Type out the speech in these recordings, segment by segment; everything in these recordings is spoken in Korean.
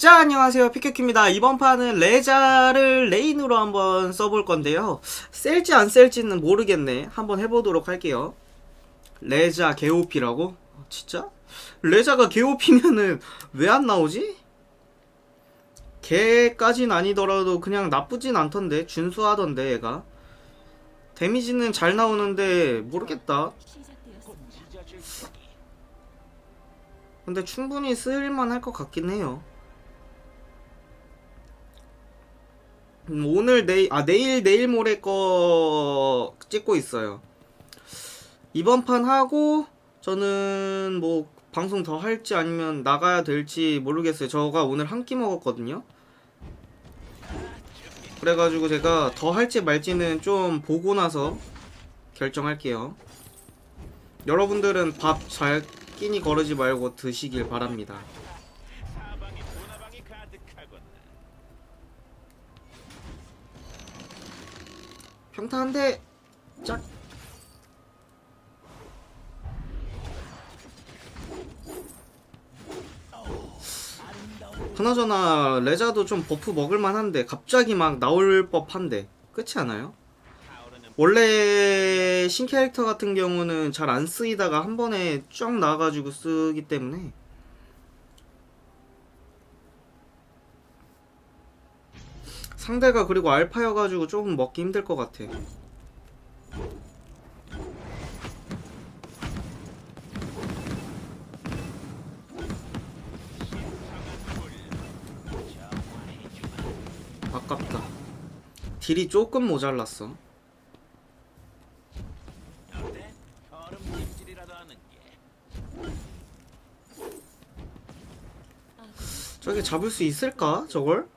자 안녕하세요. 피켓큐입니다. 이번 판은 레자를 레인으로 한번 써볼 건데요. 셀지 안 셀지는 모르겠네. 한번 해보도록 할게요. 레자 개오피라고? 어, 진짜? 레자가 개오피면은 왜 안 나오지? 개까진 아니더라도 그냥 나쁘진 않던데. 준수하던데 얘가. 데미지는 잘 나오는데 모르겠다. 근데 충분히 쓸만 할 것 같긴 해요 음, 오늘 내일 아 내일 내일 모레 거 찍고 있어요. 이번 판 하고 저는 뭐 방송 더 할지 아니면 나가야 될지 모르겠어요. 저가 오늘 한 끼 먹었거든요. 그래가지고 제가 더 할지 말지는 좀 보고 나서 결정할게요. 여러분들은 밥 잘 끼니 거르지 말고 드시길 바랍니다. 사방에 도나방이 가득하군. 대, 짝. 그나저나 레자도 좀 버프 먹을만 한데 갑자기 막 나올 법한데 그렇지 않아요? 원래 신 캐릭터 같은 경우는 잘 안 쓰이다가 한 번에 쫙 나와가지고 쓰기 때문에 상대가 그리고 알파여가지고 조금 먹기 힘들 것 같아. 아깝다. 딜이 조금 모자랐어. 저게 잡을 수 있을까? 저걸?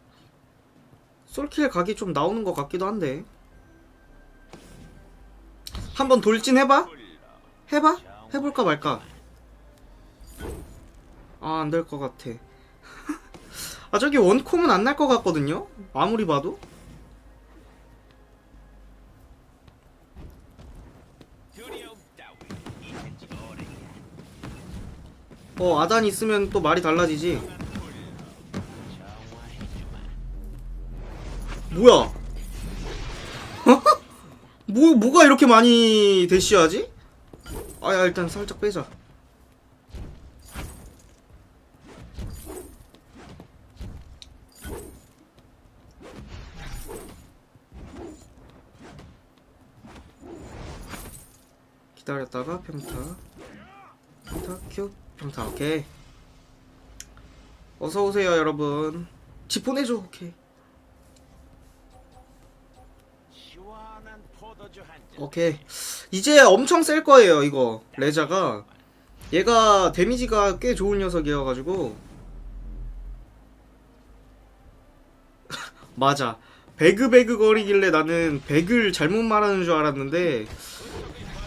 솔킬 각이 좀 나오는 것 같기도 한데. 한번 돌진 해봐? 불러. 해봐? 해볼까 말까? 아, 안 될 것 같아. 아, 저기 원콤은 안 날 것 같거든요? 아무리 봐도? 어, 아단 있으면 또 말이 달라지지. 뭐야? 뭐, 뭐가 이렇게 많이 대시하지? 아, 야, 일단 살짝 빼자. 기다렸다가 평타. 평타, 큐, 평타, 오케이. 어서오세요, 여러분. 집 보내줘, 오케이. 시원한 포도주 한 잔. 오케이. 이제 엄청 셀 거예요, 이거. 레자가. 얘가 데미지가 꽤 좋은 녀석이어가지고. 맞아. 배그배그 거리길래 나는 백을 잘못 말하는 줄 알았는데,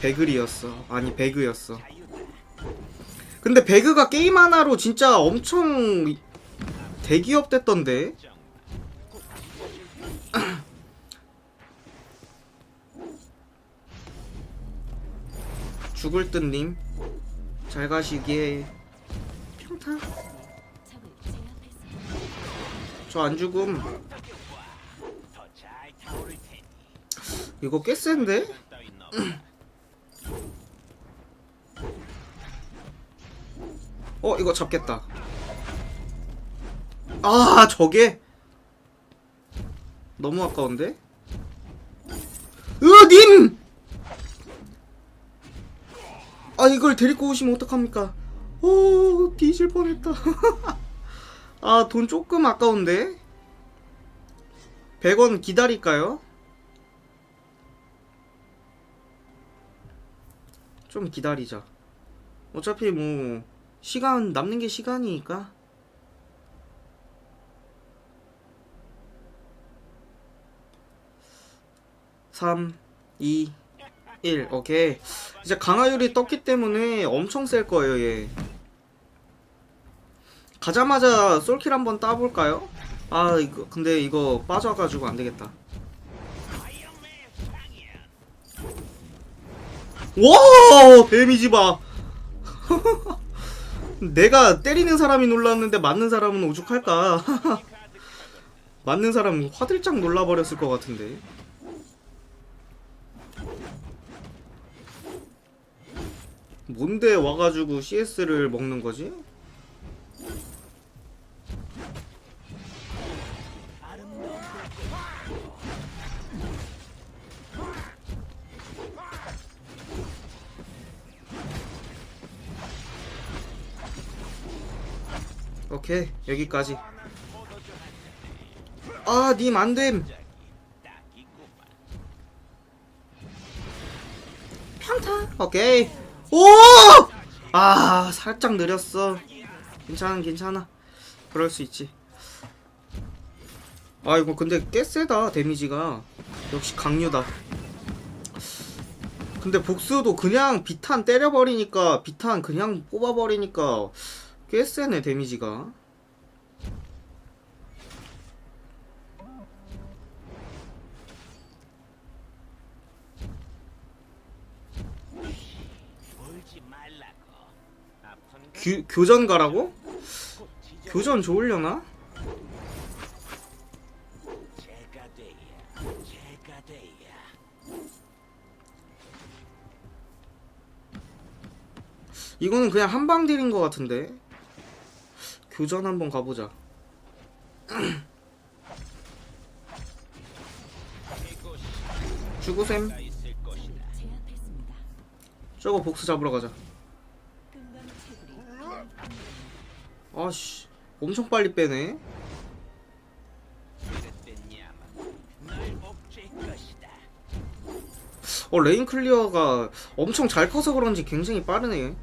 배글이었어. 아니, 배그였어. 근데 배그가 게임 하나로 진짜 엄청 대기업 됐던데? 죽을 듯님. 잘 가시게. 평타. 저 안 죽음. 이거 꽤 센데? 어, 이거 잡겠다. 아, 저게? 너무 아까운데? 으, 님! 아, 이걸 데리고 오시면 어떡합니까? 오, 뒤질 뻔했다. 아, 돈 조금 아까운데? 100원 기다릴까요? 좀 기다리자. 어차피 뭐, 시간, 남는 게 시간이니까. 삼, 이, 일, 오케이. 이제 강화율이 떴기 때문에 엄청 셀 거예요, 얘. 가자마자 솔킬 한번 따볼까요? 아, 이거, 근데 이거 빠져가지고 안 되겠다. 와! 데미지 봐! 내가 때리는 사람이 놀랐는데 맞는 사람은 오죽할까? 맞는 사람 화들짝 놀라버렸을 것 같은데. 뭔데 와가지고 CS를 먹는 거지? 오케이 여기까지. 아님 안됨. 평타. 오케이 오 아 살짝 느렸어. 괜찮아 괜찮아. 그럴 수 있지. 아 이거 근데 꽤 세다 데미지가. 역시 강류다. 근데 복수도 그냥 비탄 때려버리니까 비탄 그냥 뽑아버리니까 꽤 세네 데미지가 울지 말라고. 아픈 거 규, 교전 가라고? 교전 좋으려나? 이거는 그냥 한방 딜인 것 같은데 교전 한번 가보자. 제압했습니다. 저거 복수 잡으러 가자 아씨 엄청 빨리 빼네. 어 레인 클리어가 엄청 잘 커서 그런지 굉장히 빠르네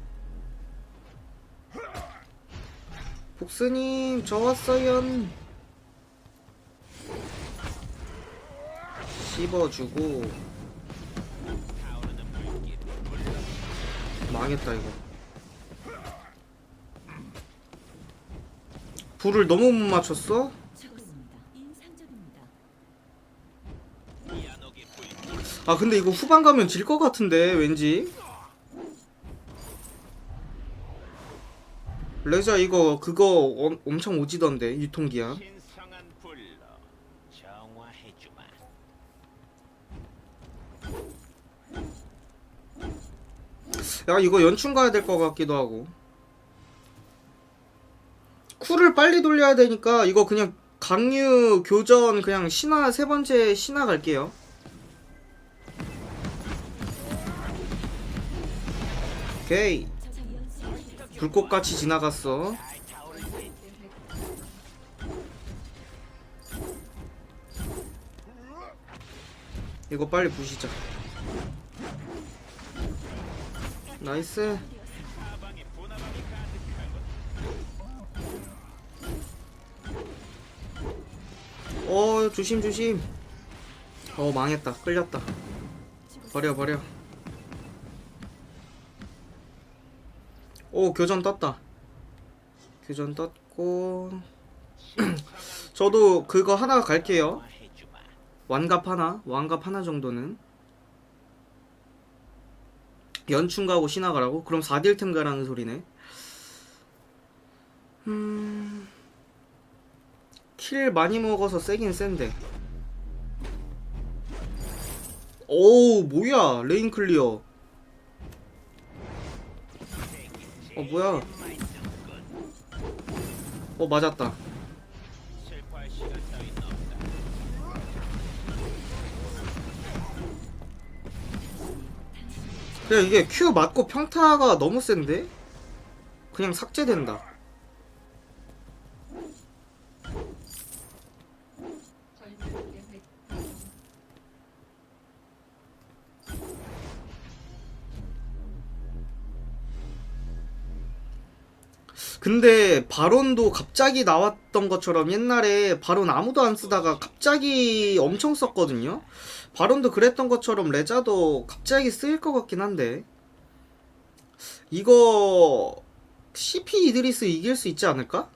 복스님 저 왔어요 씹어주고. 망했다 이거 불을 너무 못 맞췄어? 아 근데 이거 후반 가면 질 것 같은데 왠지 레자 이거 그거 엄, 엄청 오지던데 유통기한. 야 이거 연충 가야 될 것 같기도 하고 쿨을 빨리 돌려야 되니까 이거 그냥 강류 교전 그냥 신화 세 번째 신화 갈게요. 오케이. 불꽃같이 지나갔어. 이거 빨리 부시자. 나이스 어 조심 조심. 어 망했다. 끌렸다. 버려 버려. 오 교전 떴다. 교전 떴고. 저도 그거 하나 갈게요. 완갑 하나? 완갑 하나 정도는. 연충 가고 신화 가라고? 그럼 4딜템 가라는 소리네. 음... 킬 많이 먹어서 세긴 센데 오 뭐야 레인 클리어 어 뭐야 어 맞았다. 그냥 이게 Q 맞고 평타가 너무 센데? 그냥 삭제된다. 근데 바론도 갑자기 나왔던 것처럼 옛날에 바론 아무도 안 쓰다가 갑자기 엄청 썼거든요. 바론도 그랬던 것처럼 레자도 갑자기 쓰일 것 같긴 한데 이거 CP 이드리스 이길 수 있지 않을까?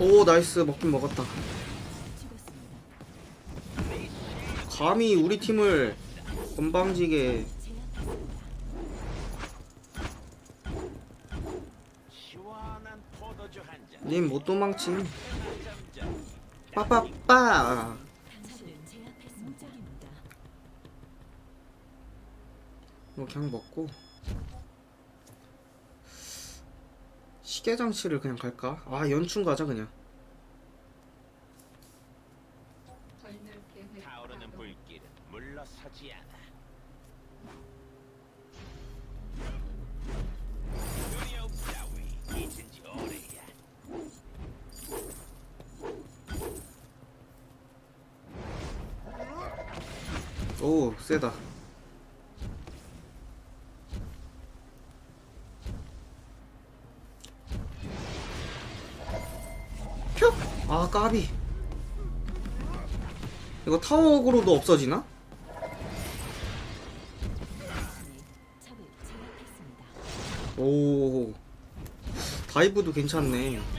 오 나이스 먹긴 먹었다. 감히 우리 팀을 건방지게 포도주 한 잔. 님 못 도망침. 빠빠빠. 그냥 먹고 시계 장치를 그냥 갈까? 아 연충 가자 그냥. 세다. 퓨! 아 까비. 이거 타워으로도 없어지나? 오 다이브도 괜찮네.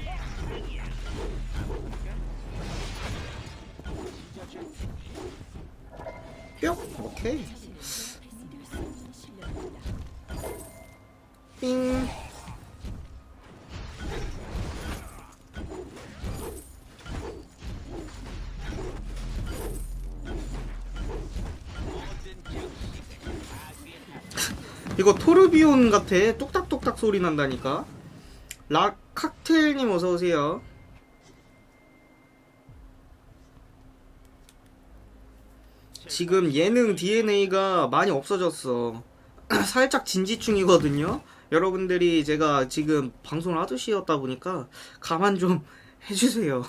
오케이. 삥. 이거 토르비온 같아. 뚝딱뚝딱 소리 난다니까. 락 칵테일님 어서 오세요. 지금 예능 DNA가 많이 없어졌어. 살짝 진지충이거든요. 여러분들이 제가 지금 방송을 하듯이였다 보니까 가만 좀 해주세요.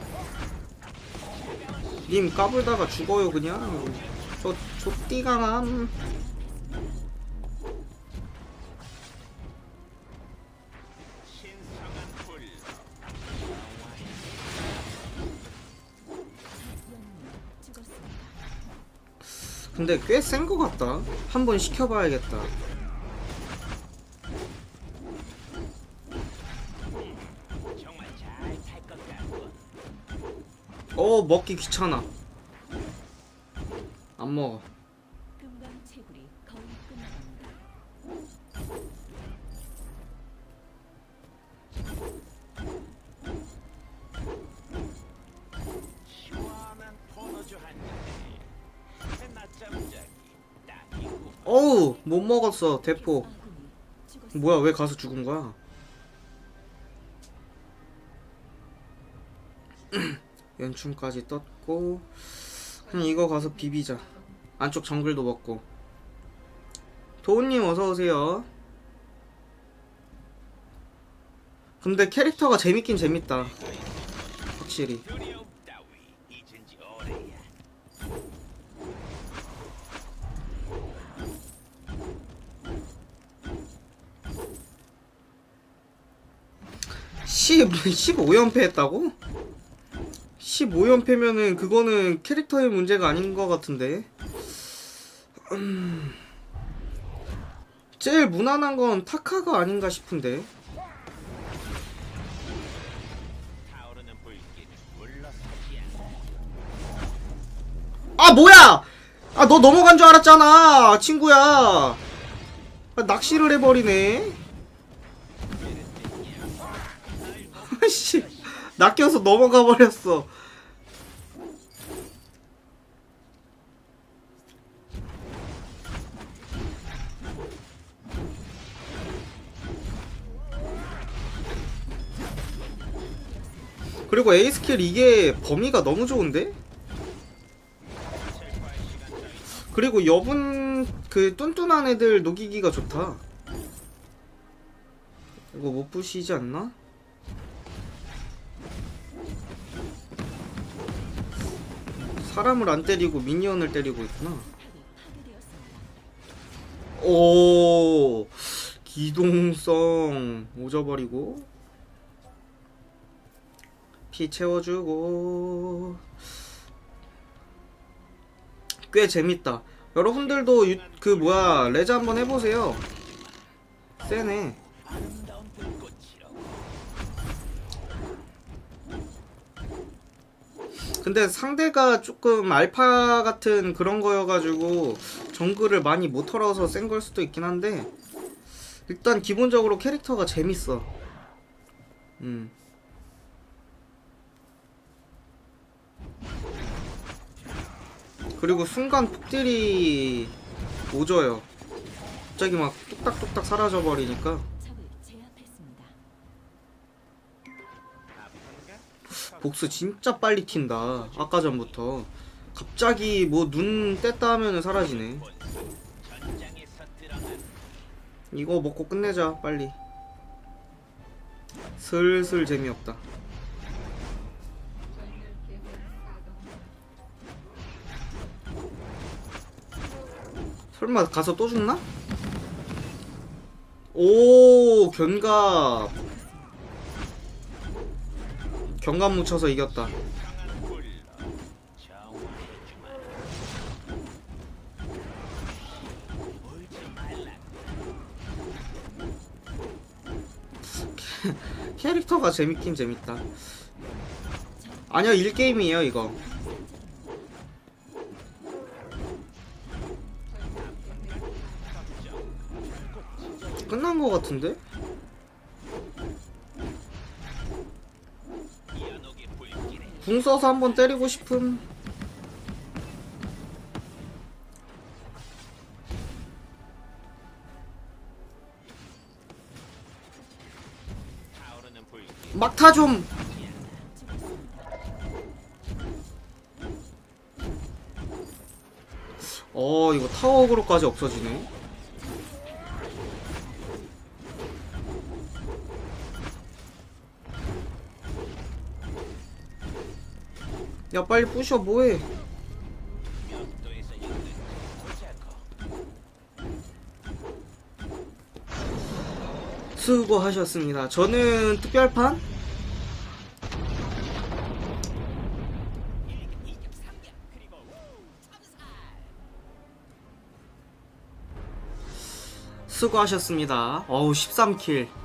님 까불다가 죽어요 그냥. 저 족띠강함. 근데 꽤 센 거 같다. 한번 시켜봐야겠다. 어 먹기 귀찮아. 안 먹어. 어우 못 먹었어 대포. 뭐야 왜 가서 죽은 거야? 연충까지 떴고 그냥 이거 가서 비비자 안쪽 정글도 먹고 도훈님 어서 오세요. 근데 캐릭터가 재밌긴 재밌다. 확실히. 두려움 따위 잊은 지 오래야. 10, 15연패 했다고? 15연패면은 그거는 캐릭터의 문제가 아닌 것 같은데. 음, 제일 무난한 건 타카가 아닌가 싶은데. 아 뭐야! 아 너 넘어간 줄 알았잖아, 친구야. 아, 낚시를 해버리네. 씨, 낚여서 넘어가 버렸어. 그리고 A 스킬 이게 범위가 너무 좋은데? 그리고 여분 그 뚠뚠한 애들 녹이기가 좋다. 이거 못 부시지 않나? 사람을 안 때리고 미니언을 때리고 있구나. 오 기동성 오져버리고 피 채워주고 꽤 재밌다. 여러분들도 유, 그 뭐야 레자 한번 해보세요. 세네. 아름다운 불꽃이라고. 근데 상대가 조금 알파 같은 그런 거여가지고 정글을 많이 못 털어서 센 걸 수도 있긴 한데 일단 기본적으로 캐릭터가 재밌어. 음. 그리고 순간 폭딜이 오져요. 갑자기 막 뚝딱뚝딱 사라져 버리니까 복스 진짜 빨리 튄다. 아까 전부터 갑자기 뭐 눈 뗐다 하면은 사라지네. 이거 먹고 끝내자 빨리. 슬슬 재미없다. 설마 가서 또 죽나? 오 견갑 견갑 묻혀서 이겼다. 캐릭터가 재밌긴 재밌다 아니야 1게임이에요 이거 끝난 거 같은데? 궁 써서 한번 때리고 싶음. 막타 좀 어 이거 타워그로까지 없어지네 야 빨리 부셔 뭐해. 수고하셨습니다. 저는 특별판? 수고하셨습니다. 어우 13킬